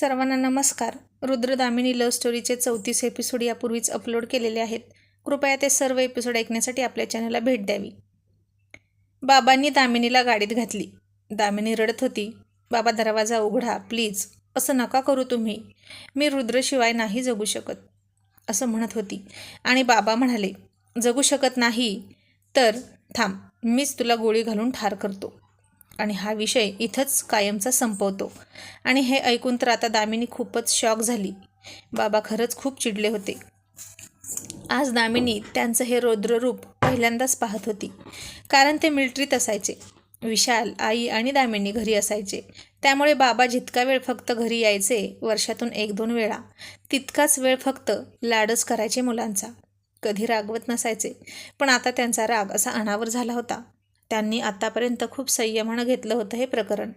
सर्वांना नमस्कार. रुद्रदामिनी लव्ह स्टोरीचे चौतीस एपिसोड यापूर्वीच अपलोड केलेले आहेत. कृपया ते सर्व एपिसोड ऐकण्यासाठी आपल्या चॅनलला भेट द्यावी. बाबांनी दामिनीला गाडीत घातली. दामिनी रडत होती. बाबा दरवाजा उघडा प्लीज असं नका करू तुम्ही. मी रुद्रशिवाय नाही जगू शकत. असं म्हणत होती. आणि बाबा म्हणाले जगू शकत नाही. तर थांब. मीच तुला गोळी घालून ठार करतो. आणि हा विषय इथंच कायमचा संपवतो. आणि हे ऐकून तर आता दामिनी खूपच शॉक झाली. बाबा खरंच खूप चिडले होते. आज दामिनी त्यांचं हे रौद्ररूप पहिल्यांदाच पाहत होती. कारण ते मिलिटरीत असायचे. विशाल आई आणि दामिनी घरी असायचे. त्यामुळे बाबा जितका वेळ फक्त घरी यायचे वर्षातून एक दोन वेळा तितकाच वेळ फक्त लाडच करायचे मुलांचा. कधी रागवत नसायचे पण आता त्यांचा राग असा अनावर झाला होता. त्यांनी आतापर्यंत खूप संयमानं घेतलं होतं हे प्रकरण.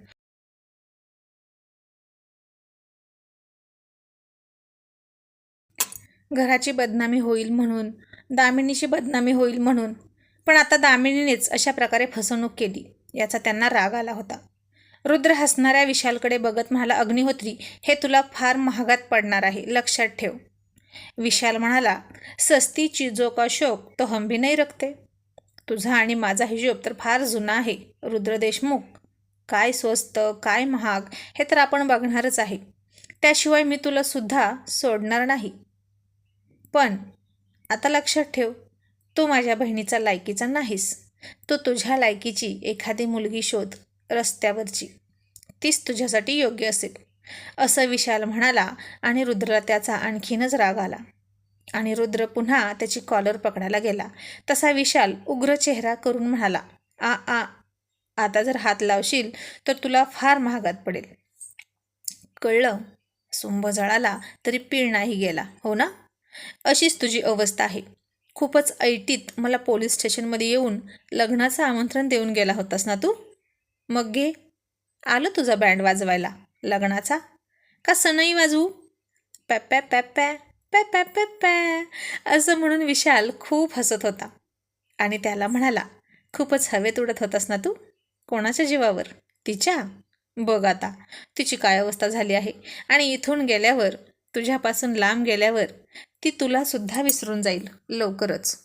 घराची बदनामी होईल म्हणून दामिनीची बदनामी होईल म्हणून. पण आता दामिनीनेच अशा प्रकारे फसवणूक केली याचा त्यांना राग आला होता. रुद्र हसणाऱ्या विशालकडे बघत म्हणाला अग्निहोत्री हे तुला फार महागात पडणार आहे लक्षात ठेव. विशाल म्हणाला सस्ती चीजो का शोक तो हम भी नाही रखते. तुझा आणि माझा हिशोब तर फार जुना आहे. रुद्र देशमुख काय स्वस्त काय महाग हे तर आपण बघणारच आहे. त्याशिवाय मी तुला सुद्धा सोडणार नाही. पण आता लक्षात ठेव तू माझ्या बहिणीचा लायकीचा नाहीस. तू तुझ्या लायकीची एखादी मुलगी शोध रस्त्यावरची. तीच तुझ्यासाठी योग्य असेल. असं विशाल म्हणाला आणि रुद्रला त्याचा आणखीनच राग आला. आणि रुद्र पुन्हा त्याची कॉलर पकडायला गेला. तसा विशाल उग्र चेहरा करून म्हणाला आ आ आता जर हात लावशील तर तुला फार महागात पडेल. कळलं. सुंभ जळाला तरी पीळ नाही गेला हो ना? अशीच तुझी अवस्था आहे. खूपच ऐटीत मला पोलीस स्टेशनमध्ये येऊन लग्नाचं आमंत्रण देऊन गेला होतास ना तू? मग घे. आलं तुझा बँड वाजवायला. लग्नाचा? का सनई वाजवू? पॅप्पॅ पॅप्पॅ पॅ पॅ पॅ पॅ असं म्हणून विशाल खूप हसत होता. आणि त्याला म्हणाला खूपच हवेत उडत होतास ना तू? कोणाच्या जीवावर? तिच्या? बघ आता तिची काय अवस्था झाली आहे? आणि इथून गेल्यावर तुझ्यापासून लांब गेल्यावर ती तुला सुद्धा विसरून जाईल लवकरच.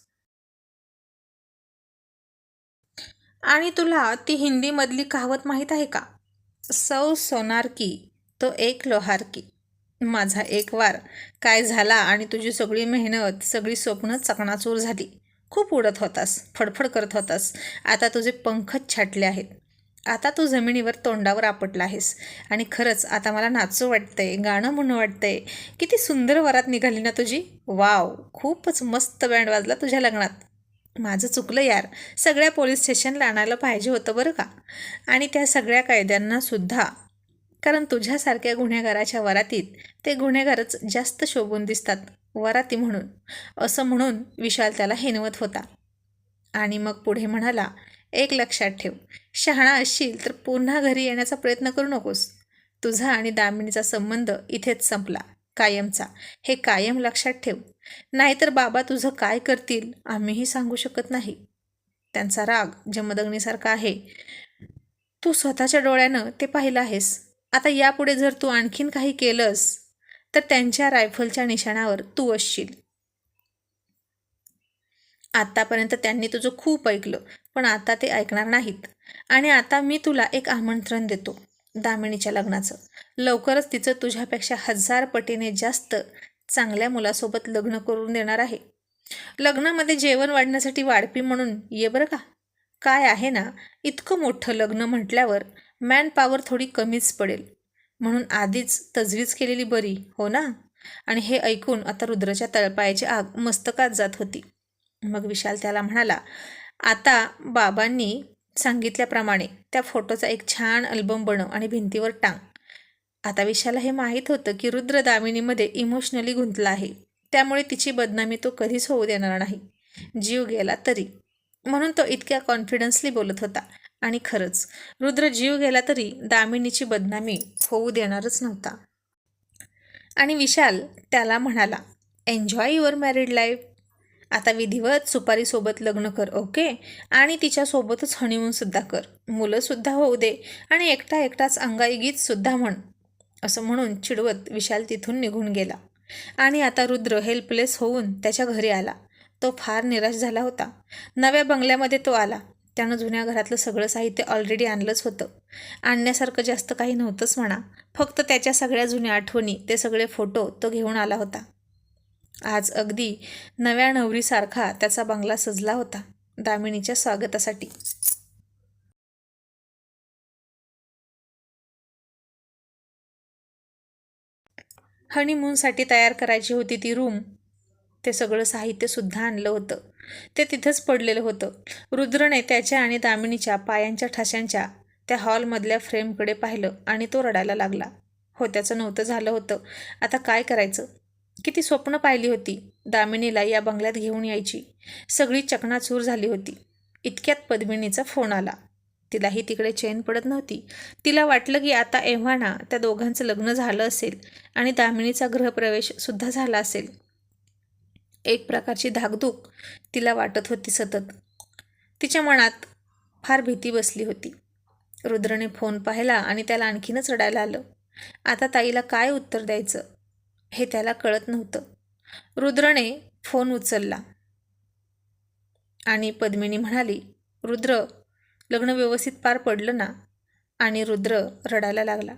आणि तुला ती हिंदीमधली कहावत माहीत आहे का? सौ सोनार की तो एक लोहार की. माझा एक वार. काय झाला आणि तुझी सगळी मेहनत सगळी स्वप्न चकणाचूर झाली. खूप उडत होतास फडफड करत होतास. आता तुझे पंखच छाटले आहेत. आता तू जमिनीवर तोंडावर आपटला आहेस. आणि खरंच आता मला नाचू वाटतंय गाणं म्हणू वाटतंय. किती सुंदर वरात निघाली ना तुझी. वाव खूपच मस्त बँड वाजला तुझ्या लग्नात. माझं चुकलं यार. सगळ्या पोलीस स्टेशनला आणायला पाहिजे होतं बरं का? आणि त्या सगळ्या कायद्यांनासुद्धा कारण तुझ्यासारख्या गुन्हेगाराच्या वरातीत ते गुन्हेगारच जास्त शोभून दिसतात वराती म्हणून. असं म्हणून विशाल त्याला हिनवत होता. आणि मग पुढे म्हणाला एक लक्षात ठेव शहाणा असशील तर पुन्हा घरी येण्याचा प्रयत्न करू नकोस. तुझा आणि दामिनीचा संबंध इथेच संपला कायमचा. हे कायम लक्षात ठेव. नाहीतर बाबा तुझं काय करतील आम्हीही सांगू शकत नाही. त्यांचा राग जमदग्नीसारखा आहे. तू स्वतःच्या डोळ्यानं ते पाहिलं आहेस. आता यापुढे जर तू आणखीन काही केलंस तर त्यांच्या रायफलच्या निशाणावर तू असशील. आत्तापर्यंत त्यांनी तुझं खूप ऐकलं पण आता ते ऐकणार नाहीत. आणि आता मी तुला एक आमंत्रण देतो दामिनीच्या लग्नाचं. लवकरच तिचं तुझ्यापेक्षा हजार पटीने जास्त चांगल्या मुलासोबत लग्न करून देणार आहे. लग्नामध्ये जेवण वाढण्यासाठी वाढपी म्हणून ये बरं का? काय आहे ना इतकं मोठं लग्न म्हटल्यावर मॅन पॉवर थोडी कमीच पडेल. म्हणून आधीच तजवीज केलेली बरी हो ना? आणि हे ऐकून आता रुद्रच्या तळपायाची आग मस्तकात जात होती. मग विशाल त्याला म्हणाला आता बाबांनी सांगितल्याप्रमाणे त्या फोटोचा एक छान अल्बम बनव आणि भिंतीवर टांग. आता विशाला हे माहीत होतं की रुद्र दामिनीमध्ये इमोशनली गुंतला आहे. त्यामुळे तिची बदनामी तो कधीच होऊ देणार नाही. जीव गेला तरी. म्हणून तो इतक्या कॉन्फिडन्सली बोलत होता. आणि खरंच रुद्र जीव गेला तरी दामिनीची बदनामी होऊ देणारच नव्हता. आणि विशाल त्याला म्हणाला एन्जॉय युअर मॅरिड लाईफ आता विधिवत सुपारीसोबत लग्न कर ओके? आणि तिच्यासोबतच हनीमूनसुद्धा कर. मुलंसुद्धा होऊ दे आणि एकटा एकटाच अंगाई गीतसुद्धा म्हण. असं म्हणून चिडवत विशाल तिथून निघून गेला. आणि आता रुद्र हेल्पलेस होऊन त्याच्या घरी आला. तो फार निराश झाला होता. नव्या बंगल्यामध्ये तो आला. त्यानं जुन्या घरातलं सगळं साहित्य ऑलरेडी आणलंच होतं. आणण्यासारखं जास्त काही नव्हतंच म्हणा. फक्त त्याच्या सगळ्या जुन्या आठवणी ते सगळे फोटो तो घेऊन आला होता. आज अगदी नव्या नवरीसारखा त्याचा बंगला सजला होता दामिनीच्या स्वागतासाठी. हनीमूनसाठी तयार करायची होती ती रूम ते सगळं साहित्यसुद्धा आणलं होतं. ते तिथंच पडलेलं होतं. रुद्रने त्याच्या आणि दामिनीच्या पायांच्या ठशांच्या त्या हॉलमधल्या फ्रेमकडे पाहिलं आणि तो रडायला लागला. हो त्याचं नव्हतं झालं होतं. आता काय करायचं? किती स्वप्न पाहिली होती दामिनीला या बंगल्यात घेऊन यायची. सगळी चकणाचूर झाली होती. इतक्यात पद्मिनीचा फोन आला. तिलाही तिकडे चैन पडत नव्हती. तिला वाटलं की आता एव्हाना त्या दोघांचं लग्न झालं असेल आणि दामिनीचा गृहप्रवेशसुद्धा झाला असेल. एक प्रकारची धाकधूक तिला वाटत होती सतत. तिच्या मनात फार भीती बसली होती. रुद्रने फोन पाहिला आणि त्याला आणखीनच रडायला आलं. आता ताईला काय उत्तर द्यायचं? हे त्याला कळत नव्हतं. रुद्रने फोन उचलला आणि पद्मिनी म्हणाली रुद्र लग्न व्यवस्थित पार पडलं ना? आणि रुद्र रडायला लागला.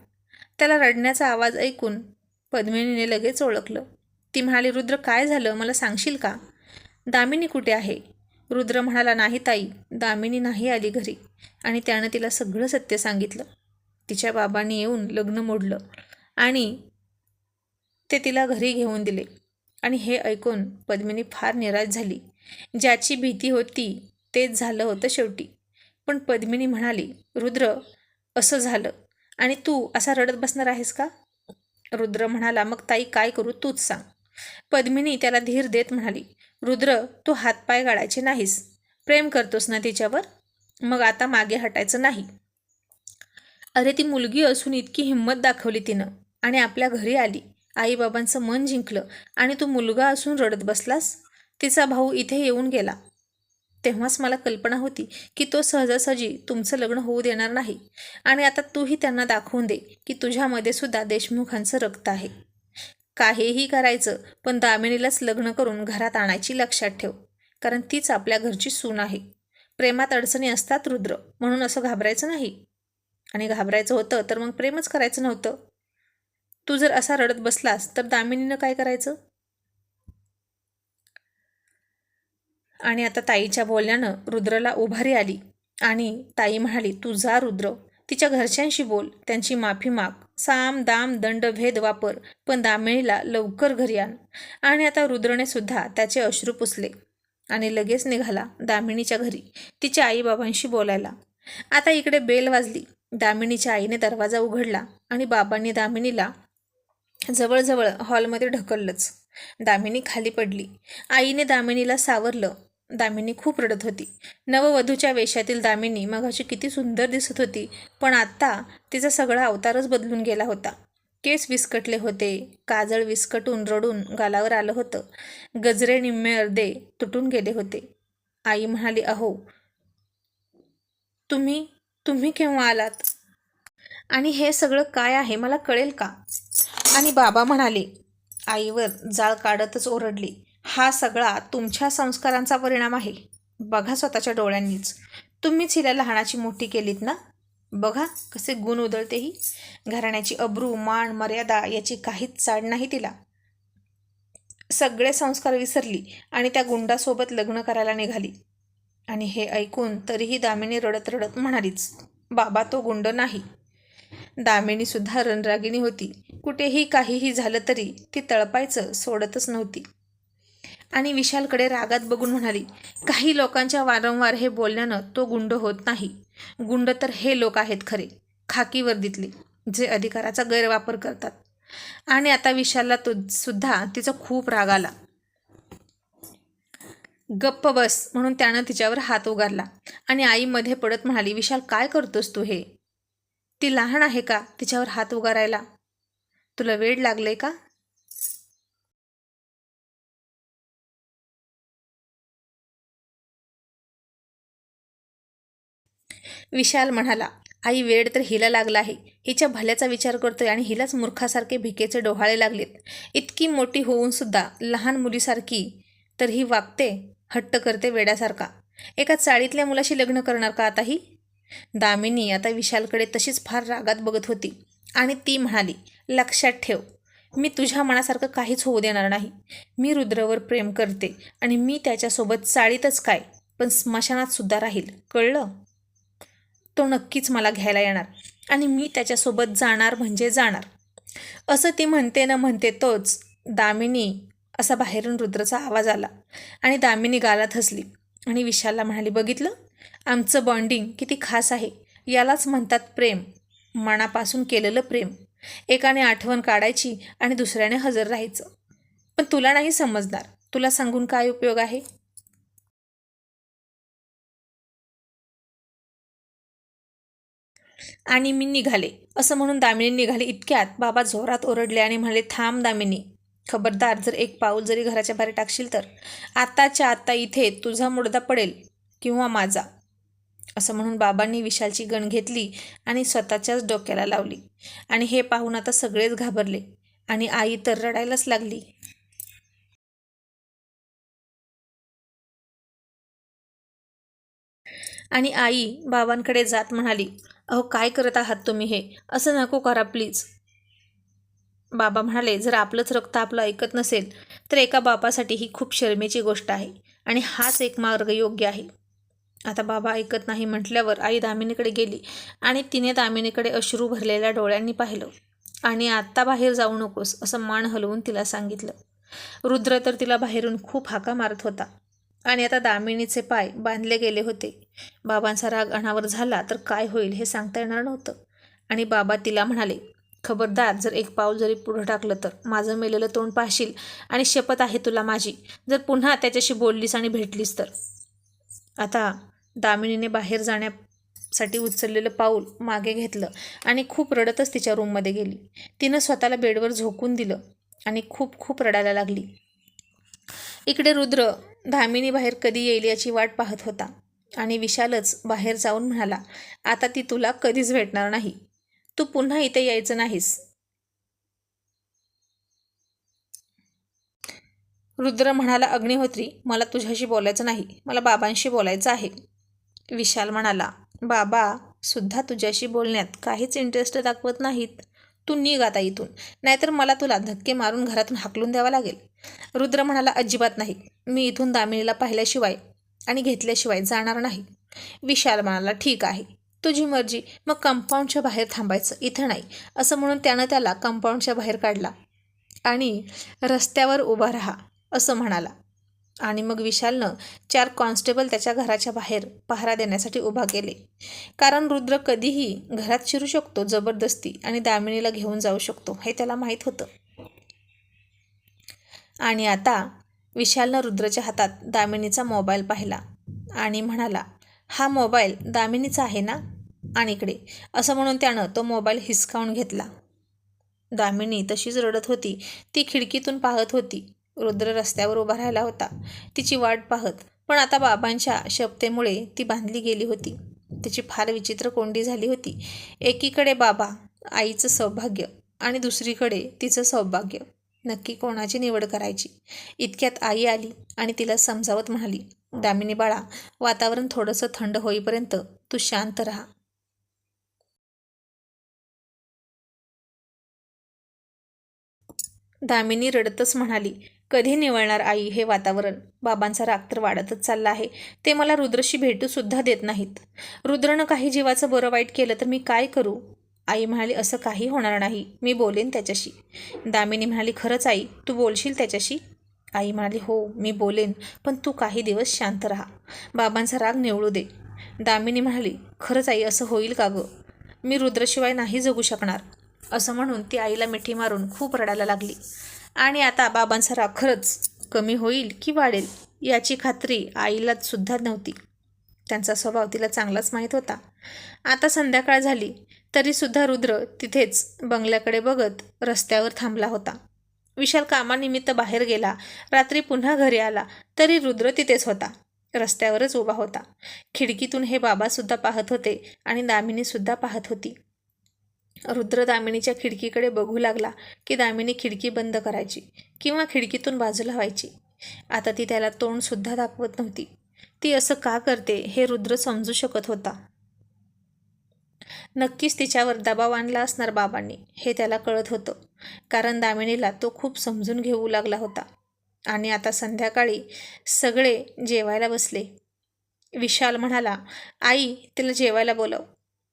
त्याला रडण्याचा आवाज ऐकून पद्मिनीने लगेच ओळखलं. ती म्हणाली रुद्र काय झालं? मला सांगशील का? दामिनी कुठे आहे? रुद्र म्हणाला नाही ताई. दामिनी नाही आली घरी. आणि त्यानं तिला सगळं सत्य सांगितलं. तिच्या बाबांनी येऊन लग्न मोडलं आणि ते तिला घरी घेऊन दिले. आणि हे ऐकून पद्मिनी फार निराश झाली. ज्याची भीती होती तेच झालं होतं शेवटी. पण पद्मिनी म्हणाली रुद्र असं झालं. आणि तू असा रडत बसणार आहेस का? रुद्र म्हणाला मग ताई काय करू? तूच सांग. पद्मिनी त्याला धीर देत म्हणाली रुद्र तू हातपाय गाळायचे नाहीस. प्रेम करतोस ना तिच्यावर? मग आता मागे हटायचं नाही. अरे ती मुलगी असून इतकी हिंमत दाखवली तिनं आणि आपल्या घरी आली. आईबाबांचं मन जिंकलं. आणि तू मुलगा असून रडत बसलास? तिचा भाऊ इथे येऊन गेला. तेव्हाच मला कल्पना होती की तो सहजासहजी तुमचं लग्न होऊ देणार नाही. आणि आता तूही त्यांना दाखवून दे की तुझ्यामध्ये सुद्धा देशमुखांचं रक्त आहे. काहीही करायचं पण दामिनीलाच लग्न करून घरात आणायची लक्षात ठेव कारण तीच आपल्या घरची सून आहे. प्रेमात अडचणी असतात रुद्र म्हणून असं घाबरायचं नाही. आणि घाबरायचं होतं तर मग प्रेमच करायचं नव्हतं. तू जर असा रडत बसलास तर दामिनीनं काय करायचं? आणि आता ताईच्या बोलण्यानं रुद्रला उभारी आली. आणि ताई म्हणाली तू जा रुद्र तिच्या घरच्यांशी बोल त्यांची माफी माग. साम दाम दंड भेद वापर. पण दामिनीला लवकर घरी आण. आणि आता रुद्रने सुद्धा त्याचे अश्रू पुसले. आणि लगेच निघाला दामिनीच्या घरी. तिच्या आईबाबांशी बोलायला. आता इकडे बेल वाजली. दामिनीच्या आईने दरवाजा उघडला आणि बाबांनी दामिनीला जवळजवळ हॉलमध्ये ढकललंच. दामिनी खाली पडली. आईने दामिनीला सावरलं. दामिनी खूप रडत होती. नववधूच्या वेशातील दामिनी मगाशी किती सुंदर दिसत होती पण आत्ता तिचा सगळा अवतारच बदलून गेला होता. केस विस्कटले होते काजळ विस्कटून रडून गालावर आलं होतं. गजरे निम्मे अर्धे तुटून गेले होते. आई म्हणाली अहो तुम्ही तुम्ही केव्हा आलात? आणि हे सगळं काय आहे मला कळेल का? आणि बाबा म्हणाले आईवर जाळ काढतच ओरडली. हा सगळा तुमच्या संस्कारांचा परिणाम आहे. बघा स्वतःच्या डोळ्यांनीच. तुम्हीच हिला लहानाची मोठी केलीत ना? बघा कसे गुण उधळतेही घराण्याची अब्रू मान मर्यादा याची काहीच चाड नाही तिला. सगळे संस्कार विसरली आणि त्या गुंडासोबत लग्न करायला निघाली. आणि हे ऐकून तरीही दामिनी रडत रडत म्हणालीच बाबा तो गुंड नाही. दामिनीसुद्धा रणरागिणी होती. कुठेही काहीही झालं तरी ती तळपायचं सोडतच नव्हती. आणि विशालकडे रागात बघून म्हणाली काही लोकांच्या वारंवार हे बोलण्यानं तो गुंड होत नाही. गुंड तर हे लोक आहेत खरे. खाकी वर्दीतले जे अधिकाराचा गैरवापर करतात. आणि आता विशालला तो सुद्धा तिचा खूप राग आला. गप्प बस म्हणून त्यानं तिच्यावर हात उगारला आणि आई मध्ये पडत म्हणाली विशाल काय करतोस तू हे? ती लहान आहे का तिच्यावर हात उगारायला? तुला वेळ लागले का? विशाल म्हणाला आई वेळ तर हिला लागला आहे. हिच्या भल्याचा विचार करतोय आणि हिलाच मूर्खासारखे भिकेचे डोहाळे लागलेत. इतकी मोठी होऊन सुद्धा लहान मुलीसारखी तर ही वागते हट्ट करते वेड्यासारखा. एका चाळीतल्या मुलाशी लग्न करणार का आता ही? दामिनी आता विशालकडे तशीच फार रागात बघत होती आणि ती म्हणाली लक्षात ठेव. मी तुझ्या मनासारखं काहीच होऊ देणार नाही. मी रुद्रवर प्रेम करते आणि मी त्याच्यासोबत चाळीतच काय पण स्मशानात सुद्धा राहील. कळलं? तो नक्कीच मला घ्यायला येणार. आणि मी त्याच्यासोबत जाणार म्हणजे जाणार. असं ती म्हणते न म्हणते तोच दामिनी असा बाहेरून रुद्रचा आवाज आला. आणि दामिनी गालात हसली. आणि विशालला म्हणाली बघितलं? आमचं बॉन्डिंग किती खास आहे. यालाच म्हणतात प्रेम. मनापासून केलेलं प्रेम. एकाने आठवण काढायची आणि दुसऱ्याने हजर राहायचं. पण तुला नाही समजणार. तुला सांगून काय उपयोग आहे? आणि मी निघाले. असं म्हणून दामिनी निघाली. इतक्यात बाबा जोरात ओरडले आणि म्हणाले थांब दामिनी. खबरदार जर एक पाऊल जरी घराच्या बाहेर टाकशील तर. आत्ताच्या आत्ता इथे तुझा मुडदा पडेल किंवा माझा. असं म्हणून बाबांनी विशालची गण घेतली आणि स्वतःच्याच डोक्याला लावली. आणि हे पाहून आता सगळेच घाबरले. आणि आई तर रडायलाच लागली. आणि आई बाबांकडे जात म्हणाली अहो काय करत आहात तुम्ही हे? असं नको करा प्लीज. बाबा म्हणाले जर आपलंच रक्त आपलं ऐकत नसेल तर एका बापासाठी ही खूप शर्मेची गोष्ट आहे आणि हाच एक मार्ग योग्य आहे. आता बाबा ऐकत नाही म्हटल्यावर आई दामिनीकडे गेली आणि तिने दामिनीकडे अश्रू भरलेल्या डोळ्यांनी पाहिलं. आणि आत्ता बाहेर जाऊ नकोस असं मान हलवून तिला सांगितलं. रुद्र तर तिला बाहेरून खूप हाका मारत होता. आणि आता दामिनीचे पाय बांधले गेले होते. बाबांचा राग अनावर झाला तर काय होईल हे सांगता येणार नव्हतं. आणि बाबा तिला म्हणाले खबरदार जर एक पाऊल जरी पुढं टाकलं तर माझं मेलेलं तोंड पाहशील आणि शपथ आहे तुला माझी. जर पुन्हा त्याच्याशी बोललीस आणि भेटलीस तर. आता दामिनीने बाहेर जाण्यासाठी उचललेलं पाऊल मागे घेतलं आणि खूप रडतच तिच्या रूममध्ये गेली. तिनं स्वतःला बेडवर झोकून दिलं आणि खूप खूप रडायला लागली. इकडे रुद्र धामिनी बाहेर कधी येईल याची वाट पाहत होता आणि विशालच बाहेर जाऊन म्हणाला आता ती तुला कधीच भेटणार नाही. तू पुन्हा इथे यायचं नाहीस. रुद्र म्हणाला अग्निहोत्री मला तुझ्याशी बोलायचं नाही. मला बाबांशी बोलायचं आहे. विशाल म्हणाला बाबा सुद्धा तुझ्याशी बोलण्यात काहीच इंटरेस्ट दाखवत नाहीत. तू निघ आता इथून. नाहीतर मला तुला धक्के मारून घरातून हाकलून द्यावा लागेल. रुद्र म्हणाला अजिबात नाही. मी इथून दामिनीला पाहिल्याशिवाय आणि घेतल्याशिवाय जाणार नाही. विशाल म्हणाला ठीक आहे. तुझी मर्जी. मग कंपाऊंडच्या बाहेर थांबायचं. इथं नाही. असं म्हणून त्यानं त्याला कंपाऊंडच्या बाहेर काढला आणि रस्त्यावर उभा राहा असं म्हणाला. आणि मग विशालनं चार कॉन्स्टेबल त्याच्या घराच्या बाहेर पहारा देण्यासाठी उभा केले. कारण रुद्र कधीही घरात शिरू शकतो जबरदस्ती आणि दामिनीला घेऊन जाऊ शकतो हे त्याला माहीत होतं. आणि आता विशालनं रुद्रच्या हातात दामिनीचा मोबाईल पाहिला आणि म्हणाला हा मोबाईल दामिनीचा आहे ना? आणि इकडे. असं म्हणून त्यानं तो मोबाईल हिसकावून घेतला. दामिनी तशीच रडत होती. ती खिडकीतून पाहत होती. रुद्र रस्त्यावर उभा राहिला होता. तिची वाट पाहत. पण आता बाबांच्या शपतेमुळे ती बांधली गेली होती. तिची फार विचित्र कोंडी झाली होती. एकीकडे बाबा आईचं सौभाग्य आणि दुसरीकडे तिचं सौभाग्य. नक्की कोणाची निवड करायची? इतक्यात आई आली आणि तिला समजावत म्हणाली दामिनी बाळा वातावरण थोडंसं थंड होईपर्यंत तू शांत राहा. दामिनी रडतच म्हणाली कधी निवळणार आई हे वातावरण? बाबांचा राग तर वाढतच चालला आहे. ते मला रुद्रशी भेटूसुद्धा देत नाहीत. रुद्रनं काही जीवाचं बरं वाईट केलं तर मी काय करू? आई म्हणाली असं काही होणार नाही. मी बोलेन त्याच्याशी. दामिनी म्हणाली खरंच आई तू बोलशील त्याच्याशी? आई म्हणाली हो मी बोलेन पण तू काही दिवस शांत राहा. बाबांचा राग निवळू दे. दामिनी म्हणाली खरंच आई असं होईल का गं? मी रुद्रशिवाय नाही जगू शकणार. असं म्हणून ती आईला मिठी मारून खूप रडायला लागली. आणि आता बाबांचा राग खरंच कमी होईल की वाढेल याची खात्री आईला सुद्धा नव्हती. त्यांचा स्वभाव तिला चांगलाच माहीत होता. आता संध्याकाळ झाली. तरीसुद्धा रुद्र तिथेच बंगल्याकडे बघत रस्त्यावर थांबला होता. विशाल कामानिमित्त बाहेर गेला. रात्री पुन्हा घरी आला. तरी रुद्र तिथेच होता. रस्त्यावरच उभा होता. खिडकीतून हे बाबासुद्धा पाहत होते आणि दामिनीसुद्धा पाहत होती. रुद्र दामिनीच्या खिडकीकडे बघू लागला की दामिनी खिडकी बंद करायची किंवा खिडकीतून बाजूला व्हायची आता ती त्याला तोंडसुद्धा दाखवत नव्हती. ती असं का करते हे रुद्र समजू शकत होता. नक्कीच तिच्यावर दबाव आणला असणार बाबांनी हे त्याला कळत होतं. कारण दामिनीला तो खूप समजून घेऊ लागला होता. आणि आता संध्याकाळी सगळे जेवायला बसले. विशाल म्हणाला आई तिला जेवायला बोलव.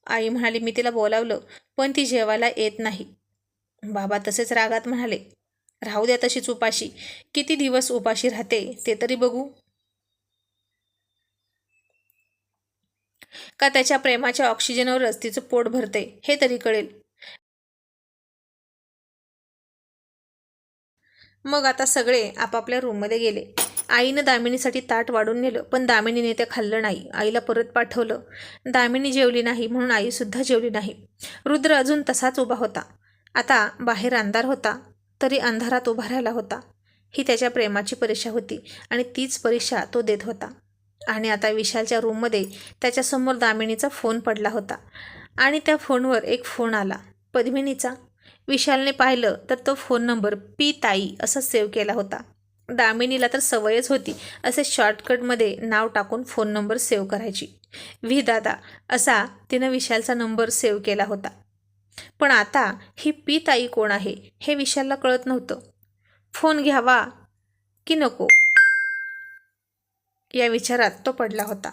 आई म्हणाली मी तिला बोलावलं पण ती जेवायला येत नाही. बाबा तसेच रागात म्हणाले राहू द्या तशीच उपाशी. किती दिवस उपाशी राहते ते तरी बघू. का त्याच्या प्रेमाच्या ऑक्सिजनवरच तिचं पोट भरते हे तरी कळेल. मग आता सगळे आपापल्या रूममध्ये गेले. आईनं दामिनीसाठी ताट वाढून नेलं पण दामिनीने ते खाल्लं नाही. आईला परत पाठवलं. दामिनी जेवली नाही म्हणून आईसुद्धा जेवली नाही. रुद्र अजून तसाच उभा होता. आता बाहेर अंधार होता तरी अंधारात उभा राहिला होता. ही त्याच्या प्रेमाची परीक्षा होती आणि तीच परीक्षा तो देत होता. आणि आता विशालच्या रूममध्ये त्याच्यासमोर दामिनीचा फोन पडला होता. आणि त्या फोनवर एक फोन आला. पद्मिनीचा. विशालने पाहिलं तर तो फोन नंबर पी ताई असा सेव्ह केला होता. दामिनीला तर सवयच होती असे शॉर्टकटमध्ये नाव टाकून फोन नंबर सेव्ह करायची. व्ही दादा असा तिनं विशालचा नंबर सेव्ह केला होता. पण आता ही पी ताई कोण आहे हे विशालला कळत नव्हतं. फोन घ्यावा की नको? या विचारात तो पडला होता.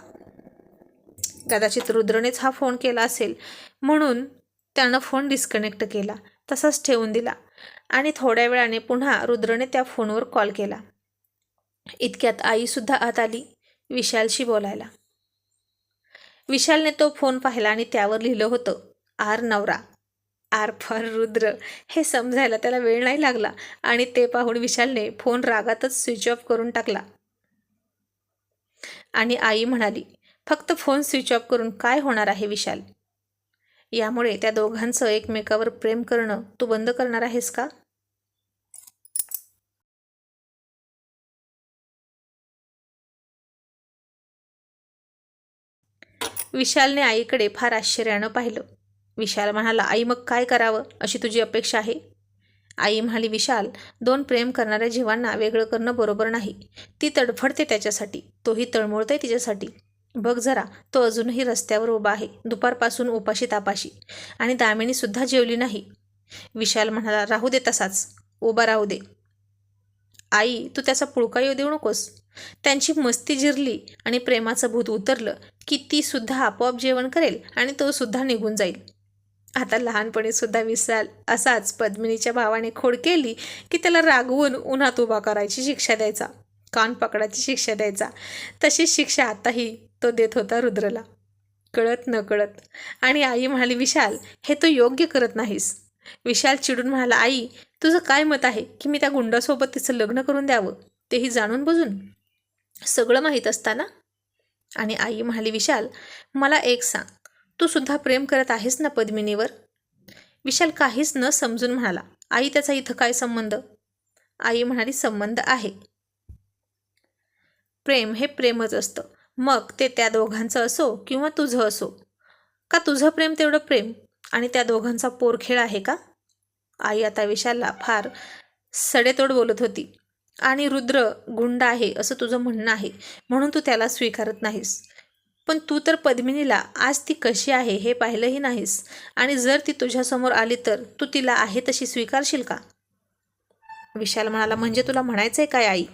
कदाचित रुद्रनेच हा फोन केला असेल. म्हणून त्यानं फोन डिस्कनेक्ट केला. तसाच ठेवून दिला. आणि थोड्या वेळाने पुन्हा रुद्रने त्या फोनवर कॉल केला. इतक्यात आईसुद्धा आत आली विशालशी बोलायला. विशालने तो फोन पाहिला आणि त्यावर लिहिलं होतं आर नवरा. Are far Rudra. हे समजायला त्याला वेळ नाही लागला. आणि ते पाहून विशालने फोन रागातच स्विच ऑफ करून टाकला. आणि आई म्हणाली फक्त फोन स्विच ऑफ करून काय होणार आहे विशाल? यामुळे त्या दोघांचं एकमेकावर प्रेम करणं तू बंद करणार आहेस का? विशालने आईकडे फार आश्चर्यानं पाहिलं. विशाल म्हणाला आई मग काय करावं? अशी तुझी अपेक्षा आहे? आई म्हणाली विशाल दोन प्रेम करणाऱ्या जीवांना वेगळं करणं बरोबर नाही. ती तडफडते त्याच्यासाठी तोही तळमळतोय तिच्यासाठी. बघ जरा तो अजूनही रस्त्यावर उभा आहे दुपारपासून उपाशी तापाशी. आणि दामिनीसुद्धा जेवली नाही. विशाल म्हणाला राहू दे तसाच. उभा राहू दे. आई तू त्याचा पुळका येऊ देऊ नकोस. त्यांची मस्ती जिरली आणि प्रेमाचं भूत उतरलं की ती सुद्धा आपोआप जेवण करेल आणि तो सुद्धा निघून जाईल. आता लहानपणी सुद्धा विसाल असाच पद्मिनीच्या भावाने खोड केली की त्याला रागवून उन्हात उभा करायची शिक्षा द्यायचा कान पकडायची शिक्षा द्यायचा. तशीच शिक्षा आताही तो देत होता रुद्रला. कळत न कळत आणि आई म्हणाली विशाल हे तू योग्य करत नाहीस. विशाल चिडून म्हणाला आई तुझं काय मत आहे की मी त्या गुंडासोबत तिचं लग्न करून द्यावं? तेही जाणून बुजून? सगळं माहीत असताना? आणि आई म्हणाली विशाल मला एक सांग. तू सुद्धा प्रेम करत आहेस ना पद्मिनीवर? विशाल काहीच न समजून म्हणाला आई त्याचा इथं काय संबंध? आई म्हणाली संबंध आहे. प्रेम हे प्रेमच असतं. मग ते त्या दोघांचं असो किंवा तुझं असो. का तुझं प्रेम तेवढं प्रेम आणि त्या दोघांचा पोरखेळ आहे का? आई आता विशालला फार सडेतोड बोलत होती. आणि रुद्र गुंड आहे असं तुझं म्हणणं आहे. म्हणून तू त्याला स्वीकारत नाहीस. पण तू तर पद्मिनीला आज ती कशी आहे हे पाहिलंही नाहीस. आणि जर ती तुझ्यासमोर आली तर तू तिला आहे तशी स्वीकारशील का? विशाल म्हणाला म्हणजे तुला म्हणायचं आहे काय आई?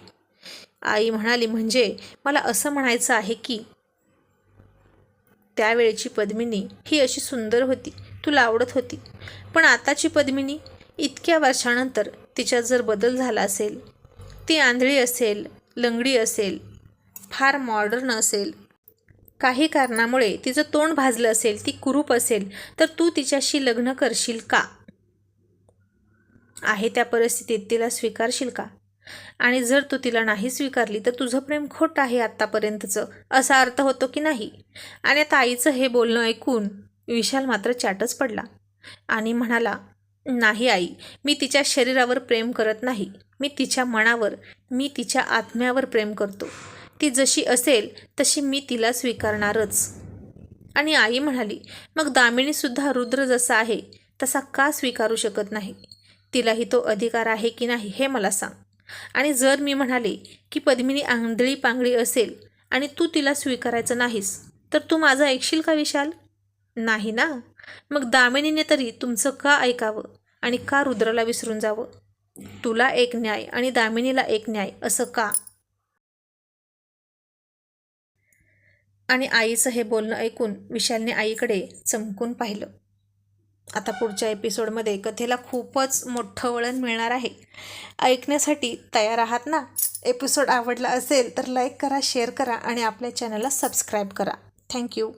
आई म्हणाली म्हणजे मला असं म्हणायचं आहे की त्यावेळची पद्मिनी ही अशी सुंदर होती तुला आवडत होती. पण आताची पद्मिनी इतक्या वर्षानंतर तिच्यात जर बदल झाला असेल ती आंधळी असेल लंगडी असेल फार मॉडर्न असेल काही कारणामुळे तिचं तोंड भाजलं असेल ती कुरूप असेल तर तू तिच्याशी लग्न करशील का? आहे त्या परिस्थितीत तिला स्वीकारशील का? आणि जर तू तिला नाही स्वीकारली तर तुझं प्रेम खोट आहे आत्तापर्यंतचं असा अर्थ होतो की नाही? आणि आता आईचं हे बोलणं ऐकून विशाल मात्र चाटच पडला आणि म्हणाला नाही आई मी तिच्या शरीरावर प्रेम करत नाही. मी तिच्या मनावर मी तिच्या आत्म्यावर प्रेम करतो. ती जशी असेल तशी मी तिला स्वीकारणारच. आणि आई म्हणाली मग दामिनीसुद्धा रुद्र जसा आहे तसा का स्वीकारू शकत नाही? तिलाही तो अधिकार आहे की नाही हे मला सांग. आणि जर मी म्हणाले की पद्मिनी आंधळी पांगळी असेल आणि तू तिला स्वीकारायचं नाहीस तर तू माझं ऐकशील का विशाल? नाही ना. मग दामिनीने तरी तुमचं का ऐकावं आणि का रुद्राला विसरून जावं? तुला एक न्याय आणि दामिनीला एक न्याय असं का? आणि आईचं हे बोलणं ऐकून विशालने आईकडे चमकून पाहिलं. आता पुढच्या एपिसोडमध्ये कथेला खूपच मोठं वळण मिळणार आहे. ऐकण्यासाठी तयार आहात ना? एपिसोड आवडला असेल तर लाईक करा शेअर करा आणि आपल्या चॅनलला सबस्क्राईब करा. थँक्यू.